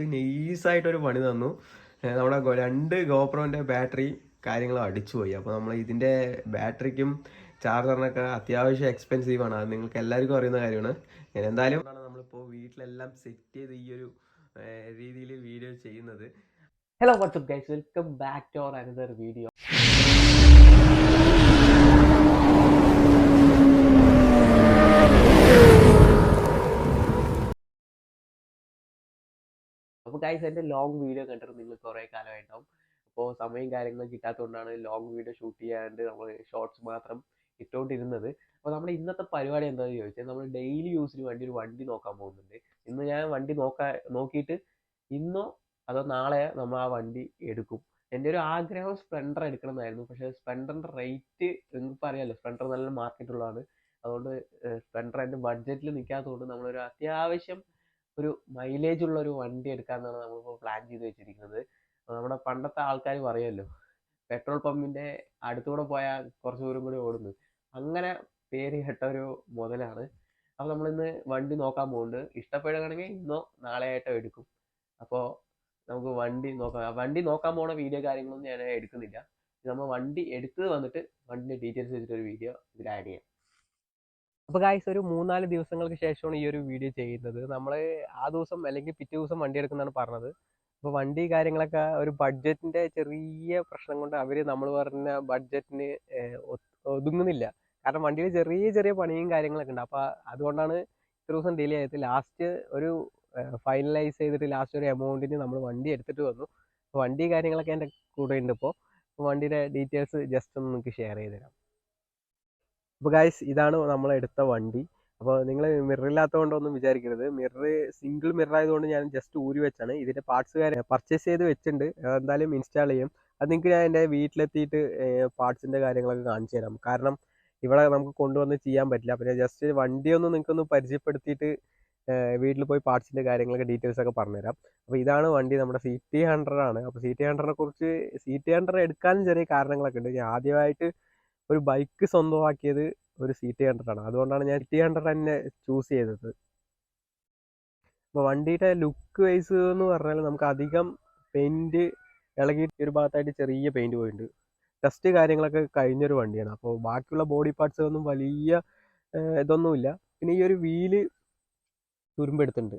നമുക്ക് നൈസായിട്ടൊരു പണി തന്നു. നമ്മുടെ രണ്ട് ഗോപ്രോന്റെ ബാറ്ററി കാര്യങ്ങളും അടിച്ചു പോയി. അപ്പോൾ നമ്മൾ ഇതിന്റെ ബാറ്ററിക്കും ചാർജറിനൊക്കെ അത്യാവശ്യം എക്സ്പെൻസീവ് ആണ്. അത് നിങ്ങൾക്ക് എല്ലാവർക്കും അറിയുന്ന കാര്യമാണ്. ഞാൻ എന്തായാലും നമ്മളിപ്പോൾ വീട്ടിലെല്ലാം സെറ്റ് ചെയ്ത് ഈ ഒരു രീതിയിൽ വീഡിയോ ചെയ്യുന്നത്. Hello WhatsApp guys welcome back to our another video അപ്പോൾ ഗൈസ് എന്റെ ലോങ് വീഡിയോ കണ്ടിട്ട് നിങ്ങൾ കുറേ കാലമായിട്ടുണ്ടാവും. അപ്പോൾ സമയം കാര്യങ്ങളും കിട്ടാത്തതുകൊണ്ടാണ് ലോങ് വീഡിയോ ഷൂട്ട് ചെയ്യാണ്ട് നമ്മൾ ഷോർട്സ് മാത്രം ഇട്ടുകൊണ്ടിരുന്നത് അപ്പോൾ നമ്മുടെ ഇന്നത്തെ പരിപാടി എന്താണെന്ന് ചോദിച്ചാൽ നമ്മൾ ഡെയിലി യൂസിന് വേണ്ടി ഒരു വണ്ടി നോക്കാൻ പോകുന്നുണ്ട്. ഇന്ന് ഞാൻ വണ്ടി നോക്കാ നോക്കിയിട്ട് ഇന്നോ അതോ നാളെ നമ്മൾ ആ വണ്ടി എടുക്കും. എന്റെ ഒരു ആഗ്രഹം സ്പ്ലെൻഡർ എടുക്കണം എന്നായിരുന്നു പക്ഷേ സ്പ്ലെൻഡറിന്റെ റേറ്റ് നിങ്ങൾക്ക് അറിയാമല്ലോ സ്പ്ലെൻഡർ നല്ല മാർക്കറ്റുള്ളതാണ് അതുകൊണ്ട് സ്പ്ലെൻഡർ എന്റെ ബഡ്ജറ്റിൽ നിൽക്കാത്തതുകൊണ്ട് നമ്മളൊരു അത്യാവശ്യം ഒരു മൈലേജ് ഉള്ള ഒരു വണ്ടി എടുക്കാമെന്നാണ് നമ്മളിപ്പോൾ പ്ലാൻ ചെയ്ത് വെച്ചിരിക്കുന്നത്. നമ്മുടെ പണ്ടത്തെ ആൾക്കാർ പറയുമല്ലോ പെട്രോൾ പമ്പിന്റെ അടുത്തൂടെ പോയാൽ കുറച്ച് ദൂരം കൂടി ഓടുന്നു. അങ്ങനെ പേര് കേട്ട ഒരു മുതലാണ്. അപ്പോൾ നമ്മളിന്ന് വണ്ടി നോക്കാൻ പോകുന്നുണ്ട് ഇഷ്ടപ്പെടുകയാണെങ്കിൽ ഇന്നോ നാളെ ആയിട്ടോ എടുക്കും. അപ്പോൾ നമുക്ക് വണ്ടി നോക്കാം. വണ്ടി നോക്കാൻ പോണ വീഡിയോ കാര്യങ്ങളൊന്നും ഞാൻ എടുക്കുന്നില്ല. നമ്മൾ വണ്ടി എടുത്തത് വന്നിട്ട് വണ്ടിന്റെ ഡീറ്റെയിൽസ് വെച്ചിട്ട് ഒരു വീഡിയോ ഇതിൽ ആഡ് ചെയ്യാം. അപ്പോൾ ഗായ്സ് ഒരു മൂന്നാൽ ദിവസങ്ങൾക്ക് ശേഷമാണ് ഈ ഒരു വീഡിയോ ചെയ്യുന്നത്. നമ്മൾ ആ ദിവസം അല്ലെങ്കിൽ പിറ്റേ ദിവസം വണ്ടി എടുക്കുന്നതാണ് പറഞ്ഞത്. അപ്പോൾ വണ്ടി കാര്യങ്ങളൊക്കെ ഒരു ബഡ്ജറ്റിന്റെ ചെറിയ പ്രശ്നം കൊണ്ട് അവർ നമ്മൾ പറഞ്ഞ ബഡ്ജറ്റിന് ഒതുങ്ങുന്നില്ല. കാരണം വണ്ടിയിൽ ചെറിയ ചെറിയ പണിയും കാര്യങ്ങളൊക്കെ ഉണ്ട്. അപ്പോൾ അതുകൊണ്ടാണ് ഇത്ര ദിവസം ഡിലേ ആയത്. ലാസ്റ്റ് ഒരു ഫൈനലൈസ് ചെയ്തിട്ട് ലാസ്റ്റ് ഒരു എമൗണ്ടിന് നമ്മൾ വണ്ടി എടുത്തിട്ട് വന്നു. വണ്ടി കാര്യങ്ങളൊക്കെ എന്റെ കൂടെ ഉണ്ട് ഇപ്പോൾ വണ്ടിയുടെ ഡീറ്റെയിൽസ് ജസ്റ്റ് ഒന്ന് നിങ്ങൾക്ക് ഷെയർ ചെയ്ത് തരാം. അപ്പോൾ ഗായ്സ് ഇതാണ് നമ്മൾ എടുത്ത വണ്ടി. അപ്പോൾ നിങ്ങൾ മിററില്ലാത്തതുകൊണ്ടൊന്നും വിചാരിക്കരുത്. മിറർ സിംഗിൾ മിറർ ആയതുകൊണ്ട് ഞാൻ ജസ്റ്റ് ഊരി വെച്ചാണ്. ഇതിന്റെ പാർട്സ് കാര്യം പർച്ചേസ് ചെയ്ത് വെച്ചിട്ടുണ്ട്. എന്തായാലും ഇൻസ്റ്റാൾ ചെയ്യും. അത് നിങ്ങൾക്ക് ഞാൻ എന്റെ വീട്ടിലെത്തിയിട്ട് പാർട്സിന്റെ കാര്യങ്ങളൊക്കെ കാണിച്ചു തരാം. കാരണം ഇവിടെ നമുക്ക് കൊണ്ടുവന്ന് ചെയ്യാൻ പറ്റില്ല. ഞാൻ ജസ്റ്റ് വണ്ടിയൊന്നും നിങ്ങൾക്കൊന്ന് പരിചയപ്പെടുത്തിയിട്ട് വീട്ടിൽ പോയി പാർട്സിന്റെ കാര്യങ്ങളൊക്കെ ഡീറ്റെയിൽസ് ഒക്കെ പറഞ്ഞുതരാം അപ്പോൾ ഇതാണ് വണ്ടി നമ്മുടെ സി ടി ഹൺഡ്രഡ് ആണ്. അപ്പോൾ സി ടി ഹൺഡ്രഡിനെ കുറിച്ച് സി ടി ഹൺഡ്രഡ് എടുക്കാനും ചെറിയ കാരണങ്ങളൊക്കെ ഉണ്ട്. ഞാൻ ആദ്യമായിട്ട് ഒരു ബൈക്ക് സ്വന്തമാക്കിയത് ഒരു സി ടി ഹൺഡ്രഡ് ആണ്. അതുകൊണ്ടാണ് ഞാൻ ടി ഹൺഡ്രഡ് തന്നെ ചൂസ് ചെയ്തത്. അപ്പോൾ വണ്ടിയുടെ ലുക്ക് വൈസ് എന്ന് പറഞ്ഞാൽ നമുക്ക് അധികം പെയിന്റ് ഇളകി ഒരു ഭാഗത്തായിട്ട് ചെറിയ പെയിന്റ് പോയിട്ടുണ്ട്. ടെസ്റ്റ് കാര്യങ്ങളൊക്കെ കഴിഞ്ഞൊരു വണ്ടിയാണ്. അപ്പോൾ ബാക്കിയുള്ള ബോഡി പാർട്സ് ഒന്നും വലിയ ഇതൊന്നുമില്ല. പിന്നെ ഈ ഒരു വീൽ തുരുമ്പെടുത്തിട്ടുണ്ട്.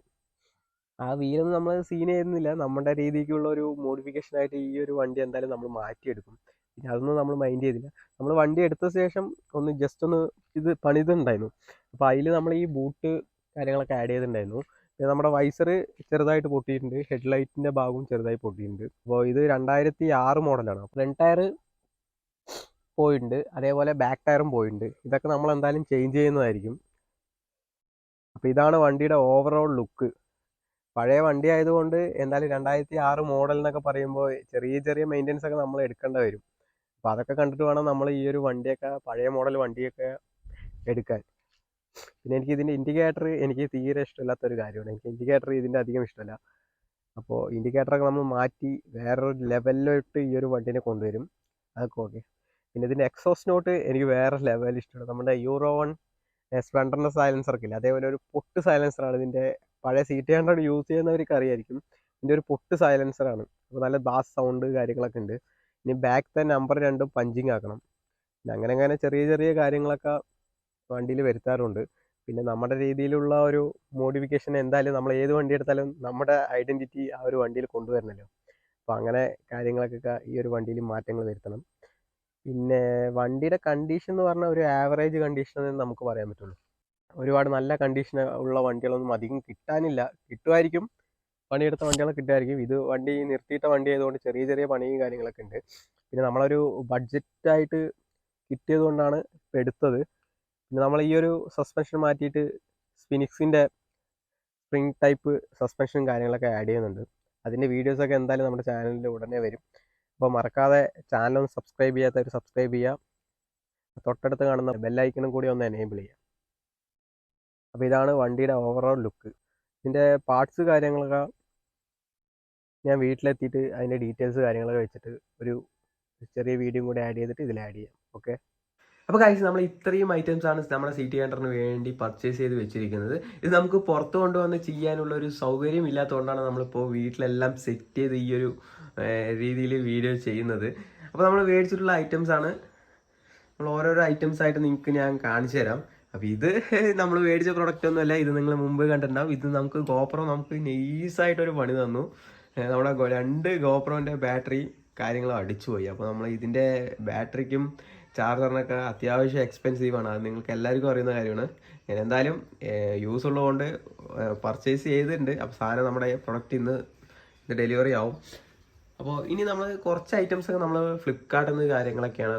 ആ വീലൊന്നും നമ്മൾ സീൻ ചെയ്യുന്നില്ല. നമ്മുടെ രീതിക്കുള്ള ഒരു മോഡിഫിക്കേഷൻ ആയിട്ട് ഈ ഒരു വണ്ടി എന്തായാലും നമ്മൾ മാറ്റിയെടുക്കും. പിന്നെ അതൊന്നും നമ്മൾ മൈൻഡ് ചെയ്തില്ല. നമ്മൾ വണ്ടി എടുത്ത ശേഷം ഒന്ന് ജസ്റ്റ് ഒന്ന് ഇത് പണിതുണ്ടായിരുന്നു അപ്പോൾ അതിൽ നമ്മൾ ഈ ബൂട്ട് കാര്യങ്ങളൊക്കെ ആഡ് ചെയ്തിട്ടുണ്ടായിരുന്നു. പിന്നെ നമ്മുടെ വൈസർ ചെറുതായിട്ട് പൊട്ടിയിട്ടുണ്ട്. ഹെഡ് ഹെഡ്ലൈറ്റിന്റെ ഭാഗവും ചെറുതായി പൊട്ടിയിട്ടുണ്ട്. അപ്പോൾ ഇത് രണ്ടായിരത്തി ആറ് മോഡലാണ് ഫ്രണ്ട് ടയർ പോയിട്ടുണ്ട്. അതേപോലെ ബാക്ക് ടയറും പോയിട്ടുണ്ട്. ഇതൊക്കെ നമ്മൾ എന്തായാലും ചേഞ്ച് ചെയ്യുന്നതായിരിക്കും. അപ്പോൾ ഇതാണ് വണ്ടിയുടെ ഓവറോൾ ലുക്ക് പഴയ വണ്ടി ആയതുകൊണ്ട് എന്തായാലും രണ്ടായിരത്തി ആറ് മോഡൽ എന്നൊക്കെ പറയുമ്പോൾ ചെറിയ ചെറിയ മെയിന്റെനൻസ് ഒക്കെ നമ്മൾ എടുക്കേണ്ടി വരും. അപ്പോൾ അതൊക്കെ കണ്ടിട്ട് വേണം നമ്മൾ ഈ ഒരു വണ്ടിയൊക്കെ പഴയ മോഡൽ വണ്ടിയൊക്കെ എടുക്കാൻ. പിന്നെ എനിക്ക് ഇതിന്റെ ഇൻഡിക്കേറ്റർ എനിക്ക് തീരെ ഇഷ്ടമില്ലാത്തൊരു കാര്യമാണ്. എനിക്ക് ഇൻഡിക്കേറ്റർ ഇതിന്റെ അധികം ഇഷ്ടമല്ല. അപ്പോൾ ഇൻഡിക്കേറ്ററൊക്കെ നമ്മൾ മാറ്റി വേറൊരു ലെവലിലോട്ട് ഈ ഒരു വണ്ടിനെ കൊണ്ടുവരും. അതൊക്കെ ഓക്കെ പിന്നെ ഇതിന്റെ എക്സോസ് നോട്ട് എനിക്ക് വേറെ ലെവൽ ഇഷ്ടമാണ്. നമ്മുടെ യൂറോ വൺ സ്പ്ലണ്ടറിന്റെ സൈലൻസർ ഒക്കെ ഇല്ല? അതേപോലെ ഒരു പൊട്ട് സൈലൻസർ ആണ്. ഇതിന്റെ പഴയ സി ടി ഹൺഡ്രഡ് യൂസ് ചെയ്യുന്നവർക്ക് അറിയായിരിക്കും. ഇതിന്റെ ഒരു പൊട്ട് സൈലൻസർ ആണ്. അപ്പോൾ നല്ല ബാസ് സൗണ്ട് കാര്യങ്ങളൊക്കെ ഉണ്ട്. ഇനി ബാക്ക് നമ്പർ രണ്ടും പഞ്ചിങ് ആക്കണം. അങ്ങനെ അങ്ങനെ ചെറിയ ചെറിയ കാര്യങ്ങളൊക്കെ വണ്ടിയിൽ വരുത്താറുണ്ട്. പിന്നെ നമ്മുടെ രീതിയിലുള്ള ഒരു മോഡിഫിക്കേഷൻ എന്തായാലും നമ്മൾ ഏത് വണ്ടി എടുത്താലും നമ്മുടെ ഐഡന്റിറ്റി ആ ഒരു വണ്ടിയിൽ കൊണ്ടുവരണല്ലോ. അപ്പോൾ അങ്ങനെ കാര്യങ്ങളൊക്കെ ഈ ഒരു വണ്ടിയിൽ മാറ്റങ്ങൾ വരുത്തണം. പിന്നെ വണ്ടിയുടെ കണ്ടീഷൻ എന്ന് പറഞ്ഞാൽ ഒരു ആവറേജ് കണ്ടീഷൻ എന്ന് നമുക്ക് പറയാൻ പറ്റുള്ളൂ. ഒരുപാട് നല്ല കണ്ടീഷൻ ഉള്ള വണ്ടികളൊന്നും അധികം കിട്ടാനില്ല. കിട്ടുമായിരിക്കും. പണിയെടുത്ത വണ്ടികളൊക്കെ കിട്ടുമായിരിക്കും. ഇത് വണ്ടി നിർത്തിയിട്ട വണ്ടി ആയതുകൊണ്ട് ചെറിയ ചെറിയ പണിയും കാര്യങ്ങളൊക്കെ ഉണ്ട്. പിന്നെ നമ്മളൊരു ബഡ്ജറ്റായിട്ട് കിട്ടിയത് കൊണ്ടാണ് എടുത്തത്. പിന്നെ നമ്മൾ ഈ ഒരു സസ്പെൻഷൻ മാറ്റിയിട്ട് സ്പിനിക്സിന്റെ സ്പ്രിങ് ടൈപ്പ് സസ്പെൻഷനും കാര്യങ്ങളൊക്കെ ആഡ് ചെയ്യുന്നുണ്ട്. അതിന്റെ വീഡിയോസൊക്കെ എന്തായാലും നമ്മുടെ ചാനലിൽ ഉടനെ വരും. അപ്പോൾ മറക്കാതെ ചാനലൊന്ന് സബ്സ്ക്രൈബ് ചെയ്യാത്തവർ സബ്സ്ക്രൈബ് ചെയ്യുക. തൊട്ടടുത്ത് കാണുന്ന ബെല്ലൈക്കണും കൂടി ഒന്ന് എനേബിൾ ചെയ്യുക. അപ്പോൾ ഇതാണ് വണ്ടിയുടെ ഓവറോൾ ലുക്ക് ഇതിന്റെ പാർട്സ് കാര്യങ്ങളൊക്കെ ഞാൻ വീട്ടിലെത്തിയിട്ട് അതിന്റെ ഡീറ്റെയിൽസ് കാര്യങ്ങളൊക്കെ വെച്ചിട്ട് ഒരു ചെറിയ വീഡിയോ കൂടി ആഡ് ചെയ്തിട്ട് ഇതിൽ ആഡ് ചെയ്യാം. ഓക്കെ അപ്പോൾ കഴിച്ച് നമ്മൾ ഇത്രയും ഐറ്റംസ് ആണ് നമ്മുടെ സിറ്റി ഹണ്ടറിന് വേണ്ടി പർച്ചേസ് ചെയ്ത് വെച്ചിരിക്കുന്നത്. ഇത് നമുക്ക് പുറത്ത് കൊണ്ടുവന്ന് ചെയ്യാനുള്ള ഒരു സൗകര്യം ഇല്ലാത്തതുകൊണ്ടാണ് നമ്മളിപ്പോൾ വീട്ടിലെല്ലാം സെറ്റ് ചെയ്ത് ഈ ഒരു രീതിയിൽ വീഡിയോ ചെയ്യുന്നത്. അപ്പോൾ നമ്മൾ മേടിച്ചിട്ടുള്ള ഐറ്റംസ് ആണ്. നമ്മൾ ഓരോരോ ഐറ്റംസ് ആയിട്ട് നിങ്ങൾക്ക് ഞാൻ കാണിച്ചു തരാം. അപ്പോൾ ഇത് നമ്മൾ മേടിച്ച പ്രൊഡക്റ്റ് ഒന്നുമല്ല ഇത് നിങ്ങൾ മുമ്പ് കണ്ടിട്ടുണ്ടാവും. ഇത് നമുക്ക് ഗോപ്രോ നമുക്ക് നൈസായിട്ടൊരു പണി തന്നു. നമ്മുടെ രണ്ട് ഗോപ്രോന്റെ ബാറ്ററി കാര്യങ്ങളും അടിച്ചുപോയി. അപ്പോൾ നമ്മൾ ഇതിന്റെ ബാറ്ററിക്കും ചാർജറിനൊക്കെ അത്യാവശ്യം എക്സ്പെൻസീവാണ് അത് നിങ്ങൾക്ക് എല്ലാവർക്കും അറിയുന്ന കാര്യമാണ്. ഞാൻ എന്തായാലും യൂസ് ഉള്ളതുകൊണ്ട് പർച്ചേസ് ചെയ്തിട്ടുണ്ട്. അപ്പോൾ സാധനം നമ്മുടെ പ്രൊഡക്റ്റ് ഇന്ന് ഡെലിവറി ആവും. അപ്പോൾ ഇനി നമ്മൾ കുറച്ച് ഐറ്റംസ് ഒക്കെ നമ്മൾ ഫ്ലിപ്കാർട്ടിൽ നിന്ന് കാര്യങ്ങളൊക്കെയാണ്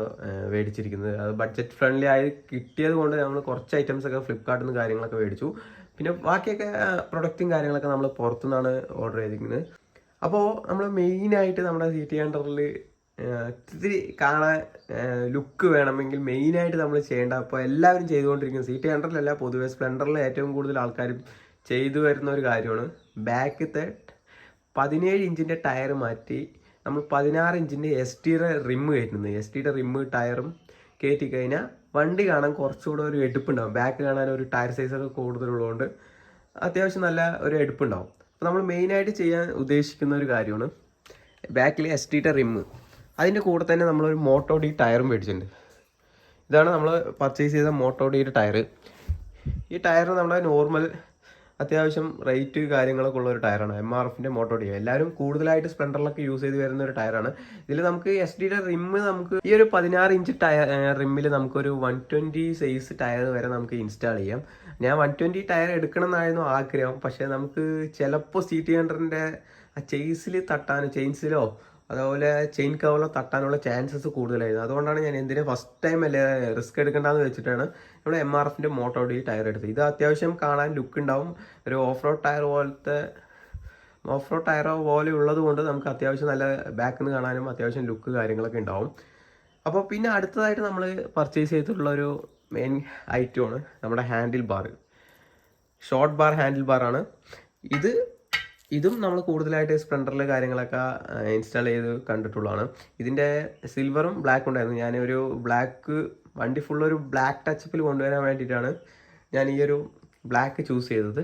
മേടിച്ചിരിക്കുന്നത്. അത് ബഡ്ജറ്റ് ഫ്രണ്ട്ലി ആയി കിട്ടിയത് കൊണ്ട് നമ്മൾ കുറച്ച് ഐറ്റംസ് ഒക്കെ ഫ്ലിപ്കാർട്ടിൽ നിന്ന് കാര്യങ്ങളൊക്കെ മേടിച്ചു. പിന്നെ ബാക്കിയൊക്കെ പ്രൊഡക്റ്റും കാര്യങ്ങളൊക്കെ നമ്മൾ പുറത്തുനിന്നാണ് ഓർഡർ ചെയ്തിരിക്കുന്നത്. അപ്പോൾ നമ്മൾ മെയിനായിട്ട് നമ്മുടെ സി ടി ഹൺഡ്രഡിൽ ഇത്തിരി കാണാൻ ലുക്ക് വേണമെങ്കിൽ മെയിനായിട്ട് നമ്മൾ ചെയ്യേണ്ട അപ്പോൾ എല്ലാവരും ചെയ്തുകൊണ്ടിരിക്കുന്നത് സി ടി ഹൺഡ്രഡിലല്ല പൊതുവെ സ്പ്ലെൻഡറിൽ ഏറ്റവും കൂടുതൽ ആൾക്കാരും ചെയ്തു വരുന്ന ഒരു കാര്യമാണ്. ബാക്കത്തെ പതിനേഴ് ഇഞ്ചിന്റെ ടയർ മാറ്റി നമ്മൾ പതിനാറ് ഇഞ്ചിന്റെ എസ് ടിയുടെ റിമ്മ് കയറ്റുന്നത്. എസ് ടിയുടെ റിമ്മ് ടയറും കയറ്റി കഴിഞ്ഞാൽ വണ്ടി കാണാൻ കുറച്ചുകൂടെ ഒരു എടുപ്പുണ്ടാവും. ബാക്ക് കാണാൻ ഒരു ടയർ സൈസൊക്കെ കൂടുതലുള്ളതുകൊണ്ട് അത്യാവശ്യം നല്ല ഒരു എടുപ്പുണ്ടാവും. അപ്പോൾ നമ്മൾ മെയിനായിട്ട് ചെയ്യാൻ ഉദ്ദേശിക്കുന്ന ഒരു കാര്യമാണ്. ബാക്കിലെ എസ് ടിയുടെ റിമ്മ് അതിന്റെ കൂടെ തന്നെ നമ്മളൊരു മോട്ടോ ഡി ടയറും മേടിച്ചിട്ടുണ്ട്. ഇതാണ് നമ്മൾ പർച്ചേസ് ചെയ്ത മോട്ടോ ഡിയുടെ ടയർ ഈ ടയർ നമ്മുടെ നോർമൽ അത്യാവശ്യം റേറ്റ് കാര്യങ്ങളൊക്കെ ഉള്ള ഒരു ടയറാണ്. എം ആർ എഫിന്റെ മോട്ടോ ഡിയോ എല്ലാവരും കൂടുതലായിട്ട് സ്പ്ലെൻഡറിലൊക്കെ യൂസ് ചെയ്ത് വരുന്ന ഒരു ടയറാണ്. ഇതിൽ നമുക്ക് എസ് ഡിയുടെ റിമ്മ് നമുക്ക് ഈ ഒരു പതിനാറ് ഇഞ്ച് ടയർ റിമ്മിൽ നമുക്കൊരു വൺ ട്വന്റി സൈസ് ടയർ വരെ നമുക്ക് ഇൻസ്റ്റാൾ ചെയ്യാം. ഞാൻ വൺ ട്വന്റി ടയർ എടുക്കണം എന്നായിരുന്നു ആഗ്രഹം. പക്ഷേ നമുക്ക് ചിലപ്പോൾ സി ടി ഹൺഡ്രഡിന്റെ ആ ചെയിൻസിൽ തട്ടാനോ ചെയിൻസിലോ അതുപോലെ ചെയിൻ കവറിൽ തട്ടാനുള്ള ചാൻസസ് കൂടുതലായിരുന്നു. അതുകൊണ്ടാണ് ഞാൻ എന്തിനും ഫസ്റ്റ് ടൈം അല്ലേ റിസ്ക് എടുക്കേണ്ടതെന്ന് വെച്ചിട്ടാണ് നമ്മൾ എം ആർ എഫിന്റെ മോട്ടോ ഡി ടയർ എടുത്തത്. ഇത് അത്യാവശ്യം കാണാൻ ലുക്ക് ഉണ്ടാവും ഒരു ഓഫ് റോഡ് ടയർ പോലത്തെ ഓഫ് റോഡ് ടയറോ പോലെ ഉള്ളത് കൊണ്ട് നമുക്ക് അത്യാവശ്യം നല്ല ബാക്ക് നിന്ന് കാണാനും അത്യാവശ്യം ലുക്ക് കാര്യങ്ങളൊക്കെ ഉണ്ടാവും അപ്പോൾ പിന്നെ അടുത്തതായിട്ട് നമ്മൾ പർച്ചേസ് ചെയ്തിട്ടുള്ള ഒരു മെയിൻ ഐറ്റമാണ് നമ്മുടെ handle bar short bar handle ബാറാണ് ഇത് ഇതും നമ്മൾ കൂടുതലായിട്ട് സ്പ്ലെൻഡറിൽ കാര്യങ്ങളൊക്കെ ഇൻസ്റ്റാൾ ചെയ്ത് കണ്ടിട്ടുള്ളതാണ്. ഇതിന്റെ സിൽവറും ബ്ലാക്കും ഉണ്ടായിരുന്നു. ഞാനൊരു ബ്ലാക്ക് വണ്ടി ഫുൾ ഒരു ബ്ലാക്ക് ടച്ചപ്പിൽ കൊണ്ടുവരാൻ വേണ്ടിയിട്ടാണ് ഞാൻ ഈ ഒരു ബ്ലാക്ക് ചൂസ് ചെയ്തത്.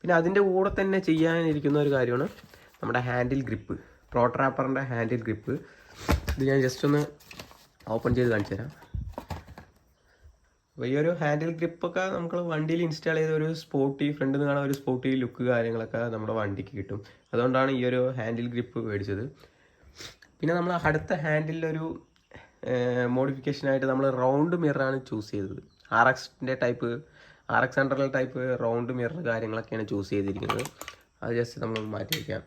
പിന്നെ അതിന്റെ കൂടെ തന്നെ ചെയ്യാനിരിക്കുന്ന ഒരു കാര്യമാണ് നമ്മുടെ ഹാൻഡിൽ ഗ്രിപ്പ് പ്രോ ട്രാപ്പറിന്റെ ഹാൻഡിൽ ഗ്രിപ്പ് ഇത് ഞാൻ ജസ്റ്റ് ഒന്ന് ഓപ്പൺ ചെയ്ത് കാണിച്ചു തരാം അപ്പോൾ ഈ ഒരു ഹാൻഡിൽ ഗ്രിപ്പൊക്കെ നമുക്ക് വണ്ടിയിൽ ഇൻസ്റ്റാൾ ചെയ്ത ഒരു സ്പോർട്ടി ഫ്രണ്ടിൽ നിന്ന് കാണാൻ ഒരു സ്പോർട്ടി ലുക്ക് കാര്യങ്ങളൊക്കെ നമ്മുടെ വണ്ടിക്ക് കിട്ടും. അതുകൊണ്ടാണ് ഈ ഒരു ഹാൻഡിൽ ഗ്രിപ്പ് മേടിച്ചത്. പിന്നെ നമ്മൾ അടുത്ത ഹാൻഡിലൊരു മോഡിഫിക്കേഷനായിട്ട് നമ്മൾ റൗണ്ട് മിററാണ് ചൂസ് ചെയ്തത്. ആർ എക്സിന്റെ type R X hundred type round mirror കാര്യങ്ങളൊക്കെയാണ് ചൂസ് ചെയ്തിരിക്കുന്നത്. അത് ജസ്റ്റ് നമ്മൾ മാറ്റി വയ്ക്കാം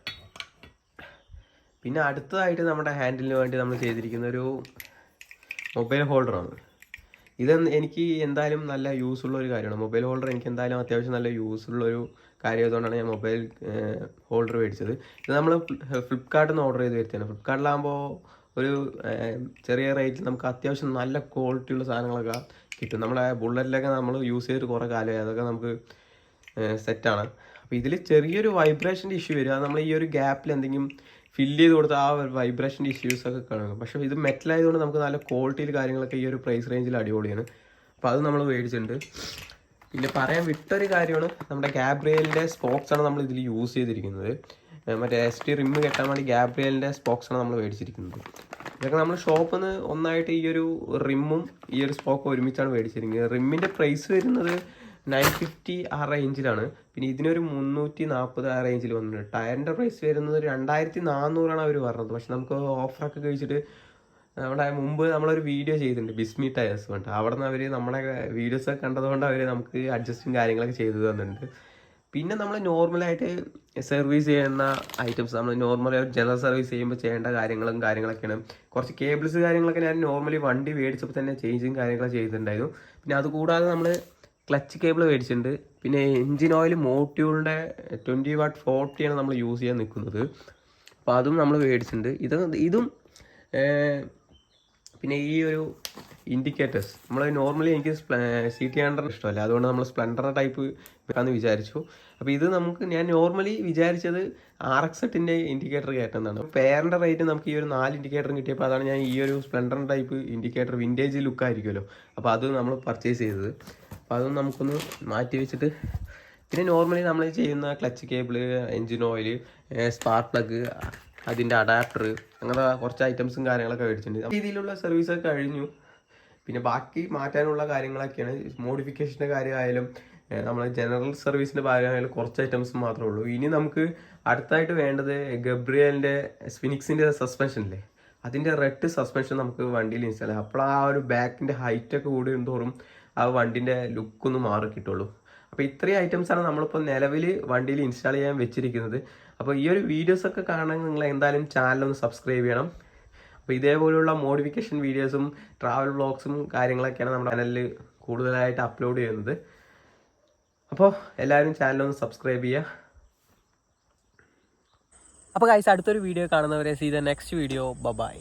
പിന്നെ അടുത്തതായിട്ട് നമ്മുടെ ഹാൻഡിലിന് വേണ്ടി നമ്മൾ ചെയ്തിരിക്കുന്ന ഒരു മൊബൈൽ ഹോൾഡറാണ് ഇത് എനിക്ക് എന്തായാലും നല്ല യൂസ് ഉള്ള ഒരു കാര്യമാണ്. മൊബൈൽ ഹോൾഡർ എനിക്ക് എന്തായാലും അത്യാവശ്യം നല്ല യൂസ് ഉള്ള ഒരു കാര്യമായതുകൊണ്ടാണ് ഞാൻ മൊബൈൽ ഹോൾഡർ മേടിച്ചത്. ഇത് നമ്മൾ ഫ്ലിപ്കാർട്ടിൽ നിന്ന് ഓർഡർ ചെയ്ത് വരുത്തിയാണ്. ഫ്ലിപ്കാർട്ടിലാകുമ്പോൾ ഒരു ചെറിയ റേറ്റിൽ നമുക്ക് അത്യാവശ്യം നല്ല ക്വാളിറ്റിയുള്ള സാധനങ്ങളൊക്കെ കിട്ടും. നമ്മുടെ ബുള്ളറ്റിലൊക്കെ നമ്മൾ യൂസ് ചെയ്തിട്ട് കുറേ കാലമായി. അതൊക്കെ നമുക്ക് സെറ്റാണ് അപ്പോൾ ഇതിൽ ചെറിയൊരു വൈബ്രേഷന്റെ ഇഷ്യൂ വരും. അത് നമ്മൾ ഈ ഒരു ഗ്യാപ്പിൽ എന്തെങ്കിലും ഫില്ല് ചെയ്ത് കൊടുത്ത ആ ഒരു വൈബ്രേഷന്റെ ഇഷ്യൂസ് ഒക്കെ കാണും. പക്ഷേ ഇത് മെറ്റൽ ആയതുകൊണ്ട് നമുക്ക് നല്ല ക്വാളിറ്റിയിൽ കാര്യങ്ങളൊക്കെ ഈ ഒരു പ്രൈസ് റേഞ്ചിൽ അടിപൊളിയാണ്. അപ്പോൾ അത് നമ്മൾ മേടിച്ചിട്ടുണ്ട്. പിന്നെ പറയാൻ വിട്ടൊരു കാര്യമാണ് നമ്മുടെ ഗാബ്രിയലിന്റെ സ്പോക്സ് ആണ് നമ്മൾ ഇതിൽ യൂസ് ചെയ്തിരിക്കുന്നത്. മറ്റേ എസ് ടി റിമ്മ് കെട്ടാൻ വേണ്ടി ഗാബ്രിയലിന്റെ സ്പോക്സ് ആണ് നമ്മൾ മേടിച്ചിരിക്കുന്നത്. ഇതൊക്കെ നമ്മൾ ഷോപ്പിൽ നിന്ന് ഒന്നായിട്ട് ഈ ഒരു റിമ്മും ഈ ഒരു സ്പോക്കും ഒരുമിച്ചാണ് മേടിച്ചിരിക്കുന്നത്. റിമ്മിന്റെ പ്രൈസ് വരുന്നത് നയൻ ഫിഫ്റ്റി ആ റേഞ്ചിലാണ്. പിന്നെ ഇതിനൊരു മുന്നൂറ്റി നാൽപ്പത് ആ റേഞ്ചിൽ വന്നിട്ടുണ്ട്. ടയറിന്റെ പ്രൈസ് വരുന്നത് രണ്ടായിരത്തി നാനൂറാണ് അവർ പറഞ്ഞത്. പക്ഷെ നമുക്ക് ഓഫറൊക്കെ കഴിച്ചിട്ട് നമ്മുടെ മുമ്പ് നമ്മളൊരു വീഡിയോ ചെയ്തിട്ടുണ്ട് ബിസ്മി ടയേഴ്സ് കൊണ്ട് അവിടെ നിന്ന് അവർ നമ്മുടെ വീഡിയോസ് ഒക്കെ കണ്ടതുകൊണ്ട് അവർ നമുക്ക് അഡ്ജസ്റ്റും കാര്യങ്ങളൊക്കെ ചെയ്തു തന്നിട്ടുണ്ട്. പിന്നെ നമ്മൾ നോർമലായിട്ട് സർവീസ് ചെയ്യുന്ന ഐറ്റംസ് നമ്മൾ നോർമലി ജനറൽ സർവീസ് ചെയ്യുമ്പോൾ ചെയ്യേണ്ട കാര്യങ്ങളും കാര്യങ്ങളൊക്കെയാണ്. കുറച്ച് കേബിൾസ് കാര്യങ്ങളൊക്കെ ഞാൻ നോർമലി വണ്ടി മേടിച്ചപ്പോൾ തന്നെ ചേഞ്ചും കാര്യങ്ങളൊക്കെ ചെയ്തിട്ടുണ്ടായിരുന്നു. പിന്നെ അതുകൂടാതെ നമ്മൾ ക്ലച്ച് കേബിൾ മേടിച്ചിട്ടുണ്ട്. പിന്നെ എൻജിൻ ഓയിൽ മോട്യൂളിന്റെ ട്വന്റി വാട്ട് ഫോർട്ടിയാണ് നമ്മൾ യൂസ് ചെയ്യാൻ നിൽക്കുന്നത്. അപ്പോൾ അതും നമ്മൾ മേടിച്ചിട്ടുണ്ട്. ഇത് ഇതും പിന്നെ ഈ ഒരു ഇൻഡിക്കേറ്റേഴ്സ്. നമ്മൾ നോർമലി എനിക്ക് സി ടി ഹൺഡ്രഡ് ഇഷ്ടമല്ല. അതുകൊണ്ട് നമ്മൾ സ്പ്ലെൻഡർ ടൈപ്പ് വെക്കാമെന്ന് വിചാരിച്ചു. അപ്പോൾ ഇത് നമുക്ക് ഞാൻ നോർമലി വിചാരിച്ചത് ആർ എക്സ് എട്ടിന്റെ ഇൻഡിക്കേറ്റർ കയറ്റുന്നതാണ്. പേരിന്റെ റേറ്റ് നമുക്ക് ഈ ഒരു നാല് ഇൻഡിക്കേറ്ററും കിട്ടിയപ്പോൾ അതാണ് ഞാൻ ഈ ഒരു സ്പ്ലെൻഡർ ടൈപ്പ് ഇൻഡിക്കേറ്റർ വിന്റേജ് ലുക്കായിരിക്കുമല്ലോ. അപ്പോൾ അത് നമ്മൾ പർച്ചേസ് ചെയ്തത്. അപ്പോൾ അതൊന്ന് നമുക്കൊന്ന് മാറ്റി വെച്ചിട്ട് പിന്നെ നോർമലി നമ്മൾ ചെയ്യുന്ന clutch cable engine oil spark plug അതിന്റെ അഡാപ്റ്റർ അങ്ങനെ കുറച്ച് ഐറ്റംസും കാര്യങ്ങളൊക്കെ മേടിച്ചിട്ടുണ്ട്. രീതിയിലുള്ള സർവീസൊക്കെ കഴിഞ്ഞു. പിന്നെ ബാക്കി മാറ്റാനുള്ള കാര്യങ്ങളൊക്കെയാണ്. മോഡിഫിക്കേഷന്റെ കാര്യമായാലും നമ്മൾ ജനറൽ സർവീസിന്റെ ഭാഗമായാലും കുറച്ച് ഐറ്റംസ് മാത്രമേ ഉള്ളൂ. ഇനി നമുക്ക് അടുത്തായിട്ട് വേണ്ടത് ഗബ്രിയലിന്റെ സ്ഫിനിക്സിന്റെ സസ്പെൻഷൻ അല്ലേ അതിന്റെ റെഡ് സസ്പെൻഷൻ നമുക്ക് വണ്ടിയിൽ ഇൻസ്റ്റാൾ ചെയ്യാം. അപ്പോൾ ആ ഒരു ബാക്കിന്റെ ഹൈറ്റൊക്കെ കൂടി തോറും ആ വണ്ടിന്റെ ലുക്കൊന്ന് മാറി കിട്ടുള്ളൂ. അപ്പോൾ ഇത്രയും ഐറ്റംസാണ് നമ്മളിപ്പോൾ നിലവിൽ വണ്ടിയിൽ ഇൻസ്റ്റാൾ ചെയ്യാൻ വെച്ചിരിക്കുന്നത്. അപ്പോൾ ഈ ഒരു വീഡിയോസൊക്കെ കാണാൻ നിങ്ങൾ എന്തായാലും ചാനലൊന്ന് സബ്സ്ക്രൈബ് ചെയ്യണം. അപ്പോൾ ഇതേപോലെയുള്ള മോഡിഫിക്കേഷൻ വീഡിയോസും ട്രാവൽ വ്ളോഗ്സും കാര്യങ്ങളൊക്കെയാണ് നമ്മുടെ ചാനലിൽ കൂടുതലായിട്ട് അപ്ലോഡ് ചെയ്യുന്നത്. അപ്പോൾ എല്ലാവരും ചാനലൊന്ന് സബ്സ്ക്രൈബ് ചെയ്യുക. അപ്പോൾ കൈസ് അടുത്തൊരു വീഡിയോ കാണുന്നവരെ see the next video bye